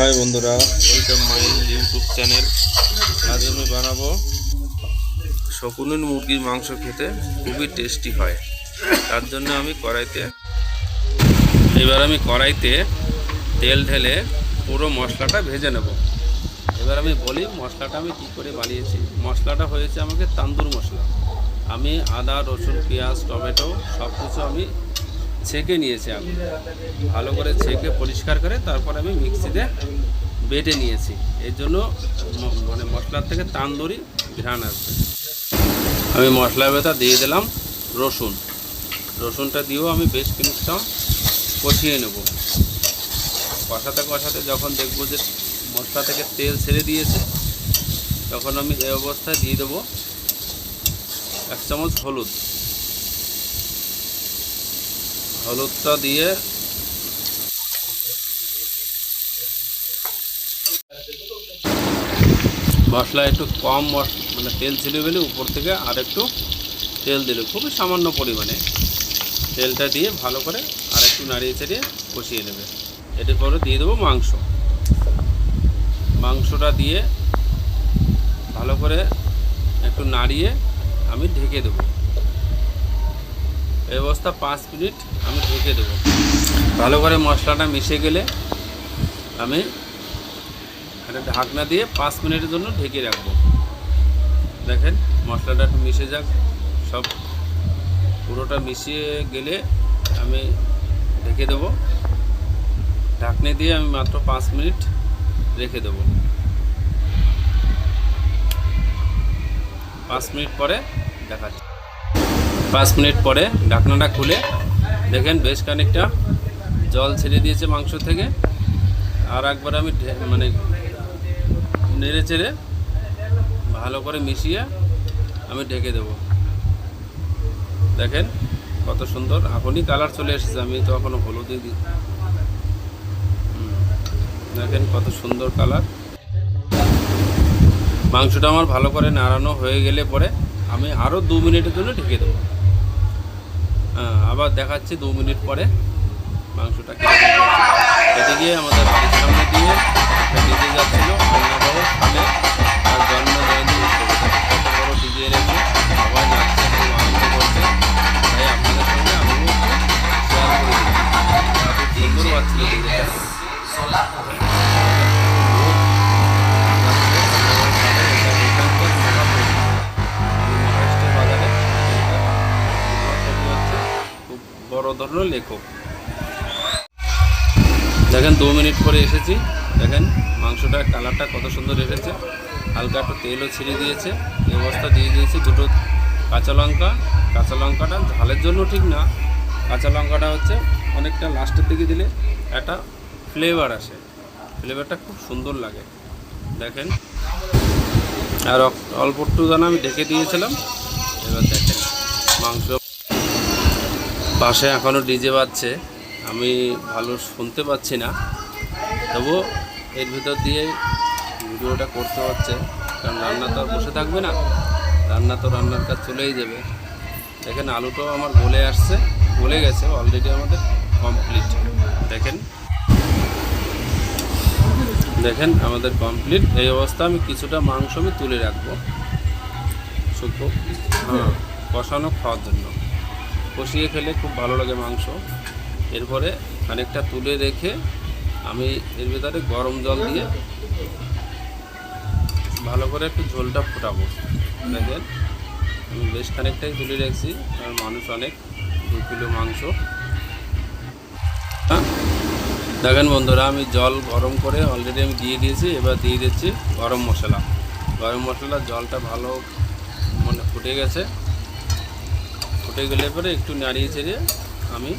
High বন্ধুরা। Welcome my YouTube channel আজ আমি বানাবো শকুনের মুরগির মাংস খেতে খুবই টেস্টি হয়। তার জন্য আমি কড়াইতে এবার আমি কড়াইতে তেল ঢেলে পুরো মশলাটা ভেজে নেব। এবার আমি বলি, মশলাটা আমি কী করে বানিয়েছি? মশলাটা হয়েছে আমাকে তান্দুর মশলা। আমি আদা, রসুন, পেঁয়াজ, টমেটো সব কিছু আমি ছেঁকে নিয়েছি আমি। ভালো করে ছেঁকে পরিষ্কার করে তারপর আমি মিক্সিতে বেটে নিয়েছি। এর জন্য মানে মশলার থেকে তান্দুরি ঘ্রাণ আসবে আমি মশলা বেতা দিয়ে দিলাম রসুন। রসুনটা দিয়েও আমি বেশ কিছুটা কষিয়ে নেব। কষাতে কষাতে যখন দেখব যে মশলা থেকে তেল ছেড়ে দিয়েছে, তখন আমি এই অবস্থায় দিয়ে দেবো এক চামচ হলুদ। হলুদটা দিয়ে মশলা একটু কম মানে তেল ছিল বলে উপর থেকে আর একটু তেল দিল, খুবই সামান্য পরিমাণে। তেলটা দিয়ে ভালো করে আর একটু নাড়িয়ে চাড়িয়ে কষিয়ে নেবে। এটার পরে দিয়ে দেবো মাংস। মাংসটা দিয়ে ভালো করে একটু নাড়িয়ে আমি ঢেকে দেবো। এই অবস্থা পাঁচ মিনিট আমি ঢেকে দেবো। ভালো করে মশলাটা মিশে গেলে আমি একটা ঢাকনা দিয়ে পাঁচ মিনিটের জন্য ঢেকে রাখব। দেখেন, মশলাটা একটু মিশে যাক। সব পুরোটা মিশিয়ে গেলে আমি ঢেকে দেবো। ঢাকনি দিয়ে আমি মাত্র পাঁচ মিনিট রেখে দেবো। পাঁচ মিনিট পরে দেখাচ্ছি। পাঁচ মিনিট পরে ঢাকনাটা খুলে দেখেন বেশ খানিকটা জল ছেড়ে দিয়েছে মাংস থেকে। আর একবার আমি মানে নেড়ে চেড়ে ভালো করে মিশিয়ে আমি ঢেকে দেবো। দেখেন কত সুন্দর। এখনই কালার চলে এসেছে, আমি তো এখনও হলুদই দিই দেখেন কত সুন্দর কালার। মাংসটা আমার ভালো করে নাড়ানো হয়ে গেলে পরে আমি আরও দু মিনিটের জন্য ঢেকে দেবো। হ্যাঁ আবার দেখাচ্ছি দু মিনিট পরে মাংসটা কেটে গিয়ে আমাদের বাড়ির সামনে দিয়ে ডিজে যাচ্ছিল বড় সামনে তার জন্ম জয়ন্তী বড় ডিজে এনেছে, সবাই ধরনের লেখক। দেখেন, দু মিনিট পরে এসেছি। দেখেন মাংসটার কালারটা কত সুন্দর এসেছে। হালকা একটু তেলও ছিঁড়ে দিয়েছে। এই অবস্থা দিয়ে দিয়েছি দুটো কাঁচা লঙ্কা। কাঁচা লঙ্কাটা ঝালের জন্য ঠিক না। কাঁচা লঙ্কাটা হচ্ছে অনেকটা লাস্টের দিকে দিলে একটা ফ্লেভার আসে। ফ্লেভারটা খুব সুন্দর লাগে। দেখেন, আর অল্প একটু দানা আমি ঢেকে দিয়েছিলাম। এবার দেখেন, মাংস পাশে এখনও ডিজে বাজছে। আমি ভালো শুনতে পাচ্ছি না। তবুও এর ভিতর দিয়ে ভিডিওটা করতে হচ্ছে। কারণ রান্না তো আর বসে থাকবে না। রান্না তো রান্নার কাজ চলেই যাবে। দেখেন, আলুটাও আমার গলে আসছে। গলে গেছে অলরেডি আমাদের কমপ্লিট দেখেন। দেখেন, আমাদের কমপ্লিট এই অবস্থা আমি কিছুটা মাংস আমি তুলে রাখব। শুকো হ্যাঁ কষানো খাওয়ার জন্য। কষিয়ে খেলে খুব ভালো লাগে মাংস। এরপরে খানিকটা তুলে রেখে আমি এর ভিতরে গরম জল দিয়ে ভালো করে একটু ঝোলটা ফোটাবো। দেখেন, আমি বেশ খানিকটাই তুলে রেখেছি, কারণ মানুষ অনেক, দু কিলো মাংস। দেখেন বন্ধুরা, আমি জল গরম করে অলরেডি আমি দিয়ে দিয়েছি, এবার দিয়ে দিচ্ছি গরম মশলা। গরম মশলা, জলটা ভালো মানে ফুটে গেছে। ফুটে গেলে পরে একটু নাড়িয়ে ছেড়ে আমি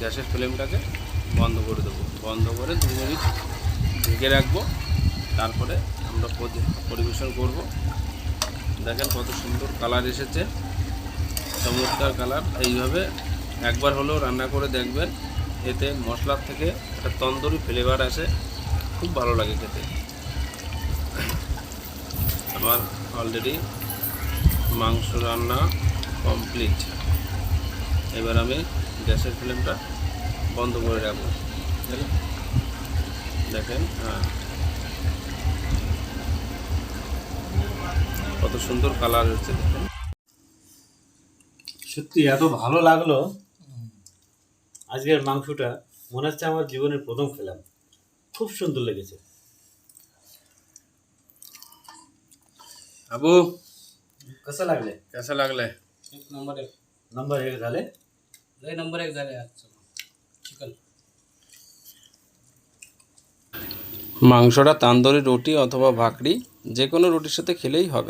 গ্যাসের ফ্লেমটাকে বন্ধ করে দেবো। বন্ধ করে দু মিনিট ঢেকে রাখব। তারপরে আমরা পরিবেশন করব। দেখেন কত সুন্দর কালার এসেছে। চমৎকার কালার। এইভাবে একবার হলেও রান্না করে দেখবেন। এতে মশলার থেকে একটা তন্দুরি ফ্লেভার আসে। খুব ভালো লাগে খেতে। আমার অলরেডি মাংস রান্না কমপ্লিট এবার আমি গ্যাসের ফ্লেমটা বন্ধ করে রাখব। দেখেন হ্যাঁ। কত সুন্দর কালার হচ্ছে দেখেন। সত্যি এত ভালো লাগল। আজকের মাংসটা মনে হচ্ছে আমার জীবনের প্রথম খেলাম। খুব সুন্দর লেগেছে। আবু কেসা লাগলে? কেসা লাগলে? एक नंबर एक नंबर एक झाले लय नंबर एक झाले आजचं चिकन মাংসটা তান্দুরি রুটি অথবা ভাকরি যে কোনো রুটির সাথে খেলেই হবে